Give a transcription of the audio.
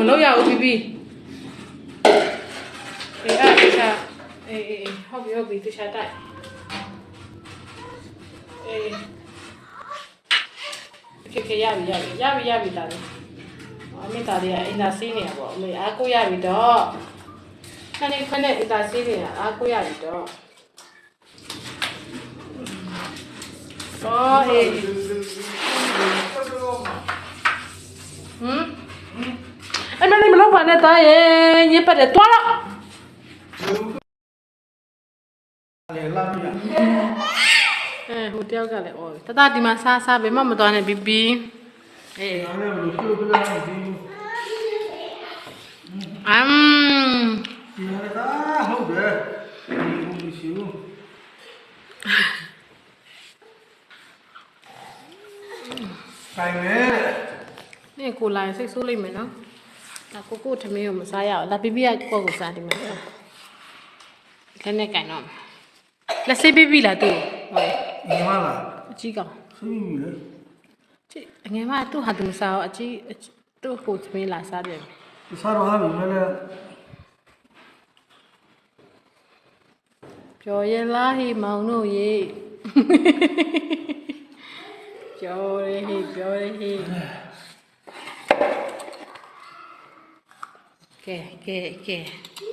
မလုပ်ရဘူးပြီးပြီးအေးအဲ့တခြားအေးအေးဟုတ်ပြီဟုတ်ပြီတခြားတိုက်အေးခေခေရပြီရပြီရပြီရပြီတာလေအမေတာလေးကအင်တာစီးနေတာပေါ့အမေအားကိုရပြီတော့ခဏခဏအင်တာစီးနေတာအားကိုရပြီတော့တော့အေးဟမ် အဲ့မလေးမလုပ်ပါနဲ့တာရဲ့ညစ်ပတ်တယ်တွားတော့လေလာပြရအဲဟိုတယောက်ကလည်းအော်တတဒီမှာစားစားဘယ်မှမသွားနဲ့ဘီဘီအေးဒါလည်းဘယ်လိုပြုတ်ပြလာနေဒီအမ်ဒီရတာဟုတ်တယ်ဒီဘုံရှိဘူးဆိုင်နေနေကိုလာရင်စိတ်ဆိုးလိမ့်မယ်နော် ဒါကိုကိုထမင်းကိုမစားရအောင်လာဘီဘီကကိုယ့်ကိုစားဒီမှာလက်နဲ့ကင်တော့လက်စေးဘီဘီလားသူ့ဟုတ်ညီမလားအကြီးကောင်ဆွေးမိလေကြည့်အငယ်မသူ့ဟာသူမစားအောင်အကြီးအကြီးသူ့ကိုထမင်းလာစားတယ်ဒီစားတော့ဟာပြီမလဲပြောရင်လားဟေးမောင်တို့ရေပြောရဟေးပြောရဟေး ကဲကဲကဲ